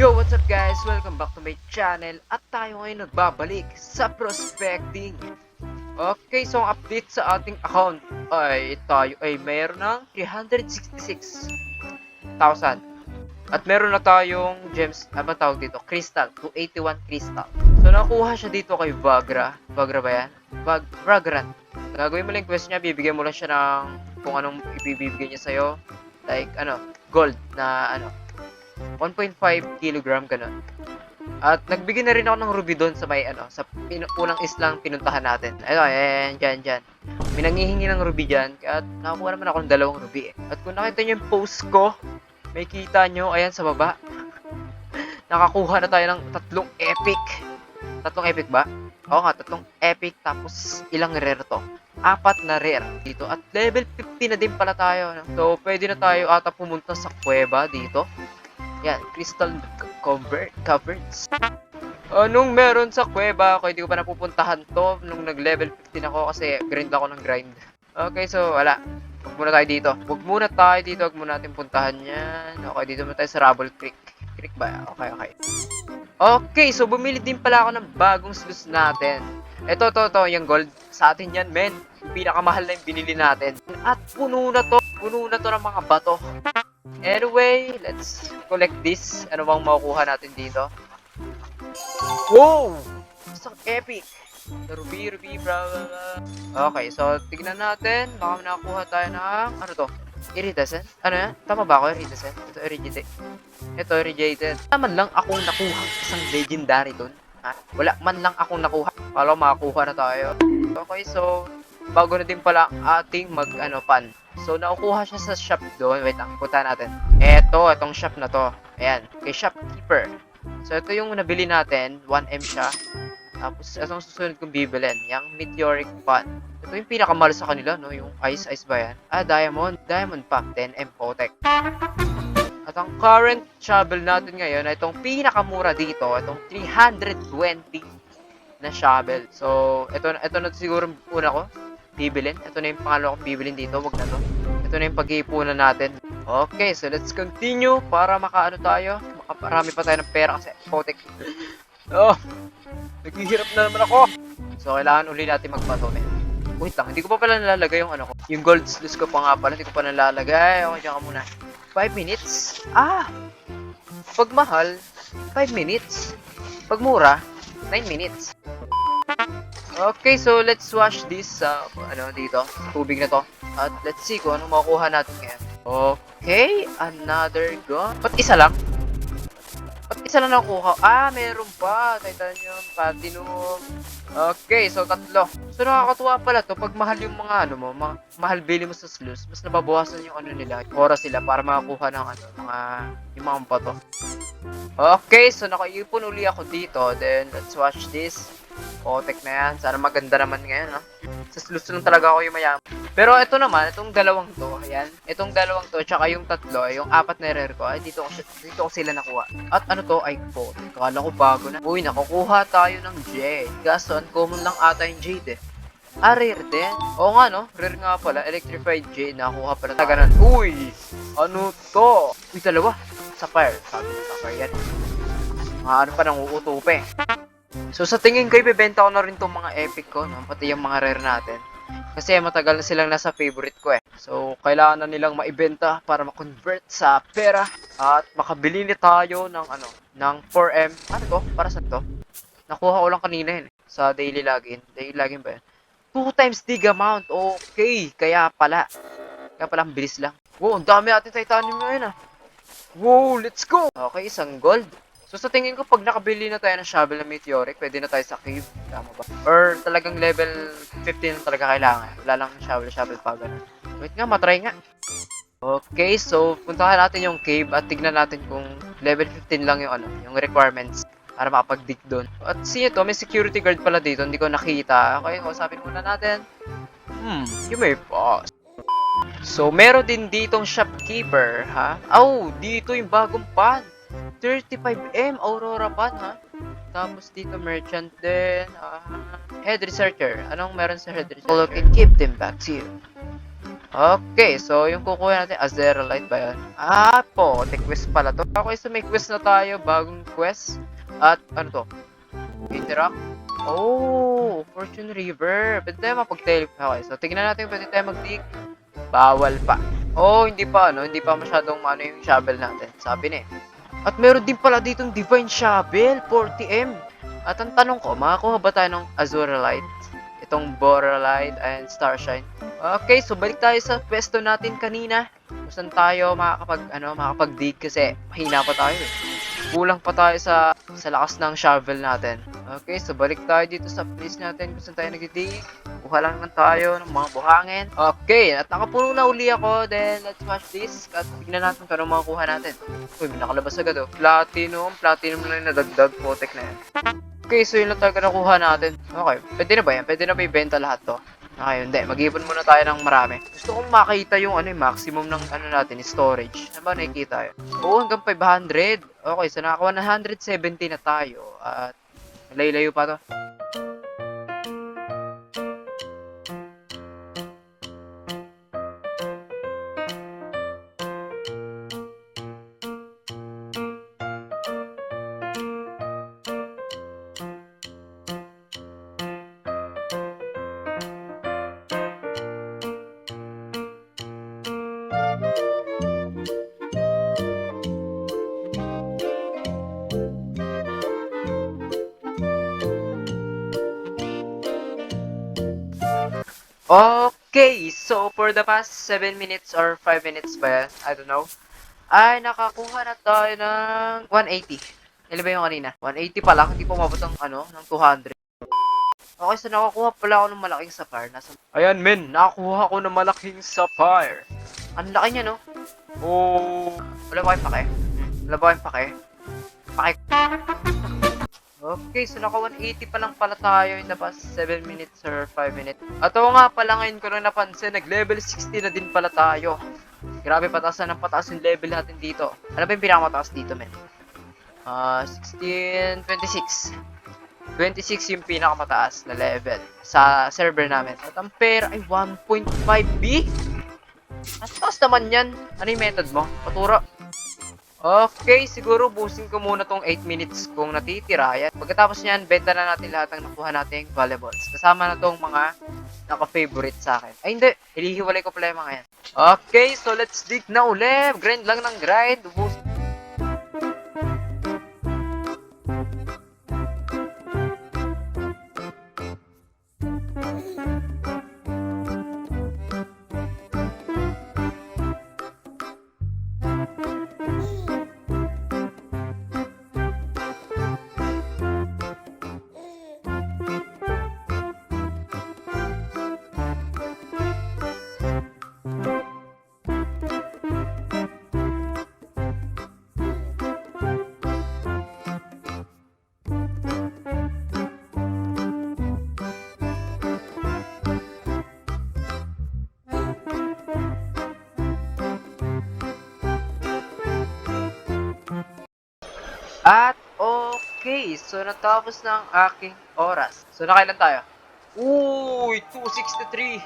Yo, what's up guys? Welcome back to my channel at tayo ngayon nagbabalik sa prospecting. Okay, so ang update sa ating account ay tayo ay mayroon ng 366,000. At meron na tayong gems, ano ba tawag dito? Crystal, 281 crystal. So nakuha siya dito kay Vagra. Vagra ba yan? Vag Vagrant. Gagawin mo lang quest niya, bibigyan mo lang siya ng kung anong ibibigay niya sa'yo. Like, ano, gold na ano, 1.5 kilogram ganun. At nagbigay na rin ako ng ruby doon sa may ano, sa pin- unang islang pinuntahan natin. Ayun, ayan, dyan, dyan. May ng ruby dyan, at nakakuha naman ako ng dalawang ruby eh. At kung nakita niyo yung post ko, may kita nyo, ayan sa baba. Nakakuha na tayo ng tatlong epic. Tatlong epic ba? Oo nga, tatlong epic, tapos ilang rare to. Apat na rare dito. At level 50 na din pala tayo. no? So, pwede na tayo ata pumunta sa kuweba dito. Yan, crystal cover caverns. Anong meron sa kuweba? Ako hindi ko pa napupuntahan to nung nag-level 15 ako kasi grind ako ng grind. Okay, so wala. Huwag muna tayo dito. Huwag muna tayo dito. Huwag muna natin puntahan yan. Okay, dito muna tayo sa Rubble Creek. Creek ba? Okay, okay. Okay, so bumili din pala ako ng bagong sluice natin. Ito, to, to, yung gold. Sa atin yan, men. Pinakamahal na yung binili natin. At puno na to. Puno na to ng mga bato. Anyway, let's collect this. Ano bang makukuha natin dito? Wow! Isang epic! Ruby, Ruby, blah, blah, blah. Okay, so tignan natin. Baka nakakuha tayo ng, ano to? Iridescent? Ano yan? Tama ba ako? Iridescent? Ito, Irradiate. Ito, Irradiated. Naman lang akong nakuha isang legendary dun. Ha? Wala man lang akong nakuha. Kala makakuha na tayo. Okay, so, bago na din pala ating mag, ano, pan. So, nakukuha siya sa shop doon. Wait lang, punta natin. Eto, itong shop na to. Ayan, kay shopkeeper. So, ito yung nabili natin. 1M siya. Tapos, itong susunod kong bibilin. Yung meteoric pan. Ito yung pinakamahal sa kanila, no? Yung ice, ice ba yan? Ah, diamond. Diamond pa. 10M Potek. At ang current shovel natin ngayon ay itong pinakamura dito. Itong 320 na shovel. So, ito, ito na siguro una ko bibilin. Ito na yung pangalawa kong bibilin dito. Wag na to. Ito na yung pag-iipunan natin. Okay, so let's continue para makaano tayo. Makaparami pa tayo ng pera kasi potek. oh, naghihirap na naman ako. So, kailangan uli natin magbato, men. Wait lang, hindi ko pa pala nalalagay yung ano ko. Yung gold sluice ko pa nga pala, hindi ko pa nalalagay. Okay, dyan ka muna. 5 minutes? Ah! Pag mahal, 5 minutes. Pag mura, 9 minutes. Okay, so let's wash this sa ano dito, tubig na to. At let's see kung anong makukuha natin ngayon. Okay, another gun. Ba't isa lang? Ba't isa lang nakuha? Ah, meron pa. Titanium, platinum. Okay, so tatlo. So nakakatuwa pala to pag mahal yung mga ano mo, ma- mahal bili mo sa sluice, mas nababawasan yung ano nila, oras sila para makakuha ng ano, mga yung mga bato. Okay, so nakaipon uli ako dito. Then let's watch this. Kotek na yan. Sana maganda naman ngayon, no? Sa sluice lang talaga ako yung mayaman. Pero ito naman, itong dalawang to, ayan. Itong dalawang to, tsaka yung tatlo, yung apat na rare ko, ay dito ko, dito ko sila nakuha. At ano to, ay po. Kala ko bago na. Uy, nakukuha tayo ng Jade. Kaso, uncommon lang ata yung Jade eh. Ah, rare din. Oo nga, no? Rare nga pala. Electrified Jade. Nakuha pala na ganun. Uy! Ano to? Uy, dalawa. Sapphire. Sabi ng Sapphire yan. Mga ano pa nang uutupe. So sa tingin ko, ibebenta ko na rin tong mga epic ko, no? pati yung mga rare natin. Kasi matagal na silang nasa favorite ko eh. So, kailangan na nilang maibenta para ma-convert sa pera at makabili ni tayo ng ano, ng 4M. Ano to? Para saan to? Nakuha ko lang kanina yun eh, sa daily login. Daily login ba yun? 2 times dig amount. Okay, kaya pala. Kaya pala ang bilis lang. Wow, ang dami natin titanium ngayon ah. Wow, let's go! Okay, isang gold. So sa tingin ko, pag nakabili na tayo ng shovel na meteoric, pwede na tayo sa cave. Tama ba? Or talagang level 15 na talaga kailangan. Wala lang shovel, shovel pa ganun. Wait nga, matry nga. Okay, so puntahan natin yung cave at tignan natin kung level 15 lang yung ano, yung requirements para makapag-dig doon. At see to, may security guard pala dito, hindi ko nakita. Okay, kausapin muna natin. Hmm, you may pass. So, meron din ditong shopkeeper, ha? Oh, dito yung bagong pan. 35M Aurora pan, ha? Tapos dito merchant din. ah, head researcher. Anong meron sa head researcher? All can give them back to you. Okay, so yung kukuha natin, Azerolite ba yun? Ah, po, quest pala to. Okay, so may quest na tayo, bagong quest. At ano to? Interact. Oh, Fortune River. Pwede tayo mapag-teleport. Okay, so tingnan natin kung pwede tayo mag-dig. Bawal pa. Oh, hindi pa ano, hindi pa masyadong ano yung shovel natin. Sabi na eh. At meron din pala ditong Divine Shovel, 40M. At ang tanong ko, makakuha ba tayo ng Azurite? Itong Boralite and Starshine. Okay, so balik tayo sa pwesto natin kanina. Kung saan tayo makakapag, ano, makakapag-dig kasi mahina pa tayo eh. Kulang pa tayo sa, sa lakas ng shovel natin. Okay, so balik tayo dito sa place natin kung saan tayo nag-dig. Kuha lang lang tayo ng mga buhangin. Okay, at nakapuno na uli ako. Then, let's watch this. At tignan natin kung anong makukuha natin. Uy, nakalabas agad oh. Platinum. Platinum lang yung nadagdag. Potek na yan. Okay, so yun lang talaga nakuha natin. Okay, pwede na ba yan? Pwede na ba ibenta lahat to? Okay, hindi. Mag-ipon muna tayo ng marami. Gusto kong makita yung ano, yung maximum ng ano natin, storage. Ano ba nakikita yun? Oo, hanggang 500. Okay, so nakakuha 170 na tayo. At layo-layo pa to. So for the past 7 minutes or 5 minutes ba yan? I don't know. Ay, nakakuha na tayo ng 180. Ilan ba yung kanina? 180 pa lang, hindi pa umabot ng ano, ng 200. Okay, so nakakuha pala ako ng malaking sapphire. Nasa... Ayan, men, nakakuha ko ng malaking sapphire. Ang laki niya, no? Oh. Wala ba kayong pake? Wala ba kayong pake? Pake. Okay, so naka 180 pa lang pala tayo in the past 7 minutes or 5 minutes. At oo nga pala ngayon ko lang napansin, nag level 60 na din pala tayo. Grabe pataas na ng pataas yung level natin dito. Ano ba yung pinakamataas dito, men? Ah, 16, 26. 26 yung pinakamataas na level sa server namin. At ang pera ay 1.5B. At taas naman yan. Ano yung method mo? Paturo. Okay, siguro busin ko muna tong 8 minutes kung natitira. Yan. Pagkatapos niyan, benta na natin lahat ng nakuha nating valuables. Kasama na tong mga naka-favorite sa akin. Ay, hindi. Hilihiwalay ko pala yung mga yan. Okay, so let's dig na uli. Grind lang ng grind. Ubus. Okay, so natapos na ang aking oras. So nakailan tayo? Uy, 263.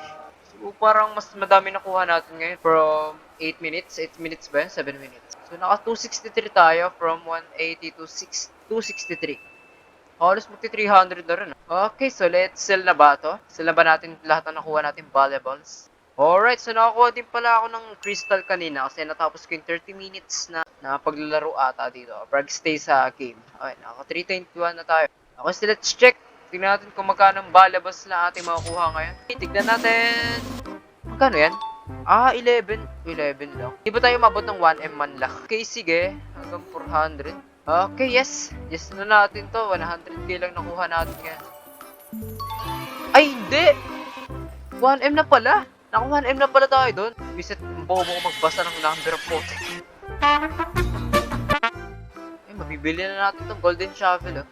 So parang mas madami nakuha natin ngayon from 8 minutes. 8 minutes ba yun? 7 minutes. So naka 263 tayo from 180 to 6, 263. Halos magti 300 na rin. ah. Okay, so let's sell na ba to? Sell na ba natin lahat ng nakuha natin valuables? Alright, so nakakuha din pala ako ng crystal kanina kasi natapos ko yung 30 minutes na, na paglalaro ata dito. Brag stay sa game. Okay, naka 321 na tayo. Okay, so let's check. Tingnan natin kung magkano ang valuables na ating makukuha ngayon. Okay, tignan natin. Magkano yan? Ah, 11. 11 lang. Di ba tayo mabot ng 1M man lang? Okay, sige. Hanggang 400. Okay, yes. Yes na natin to. 100k lang nakuha natin ngayon. Ay, hindi! 1M na pala. Naku, 1M na pala tayo doon. Visit, bobo ko magbasa ng number po. Eh, mabibili na natin tong golden shovel, oh.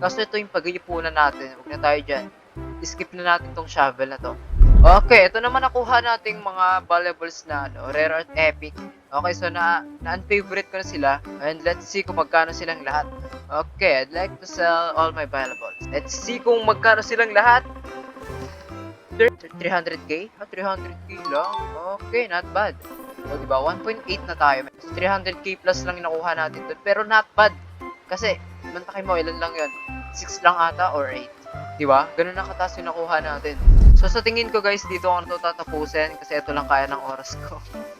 Kaso ito yung pag-iipunan natin. Huwag na tayo dyan. Skip na natin tong shovel na to. Okay, ito naman nakuha nating mga valuables na ano, rare at epic. Okay, so na, na-unfavorite ko na sila. And let's see kung magkano silang lahat. Okay, I'd like to sell all my valuables. Let's see kung magkano silang lahat. 300k? Ah, 300k lang. Okay, not bad. O, diba? 1.8 na tayo. 300k plus lang yung nakuha natin dun. Pero not bad. Kasi, mantakay mo, ilan lang yun? 6 lang ata or 8. Diba? Ganun na kataas yung nakuha natin. So, sa tingin ko guys, dito ako na tatapusin kasi ito lang kaya ng oras ko.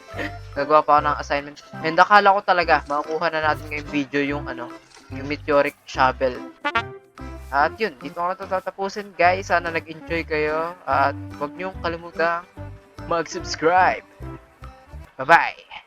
Nagawa pa ako ng assignment. And akala ko talaga, makukuha na natin ngayong video yung ano, yung meteoric shovel. At yun, dito ko na to tatapusin guys. Sana nag-enjoy kayo. At huwag niyong kalimutang mag-subscribe. Bye-bye!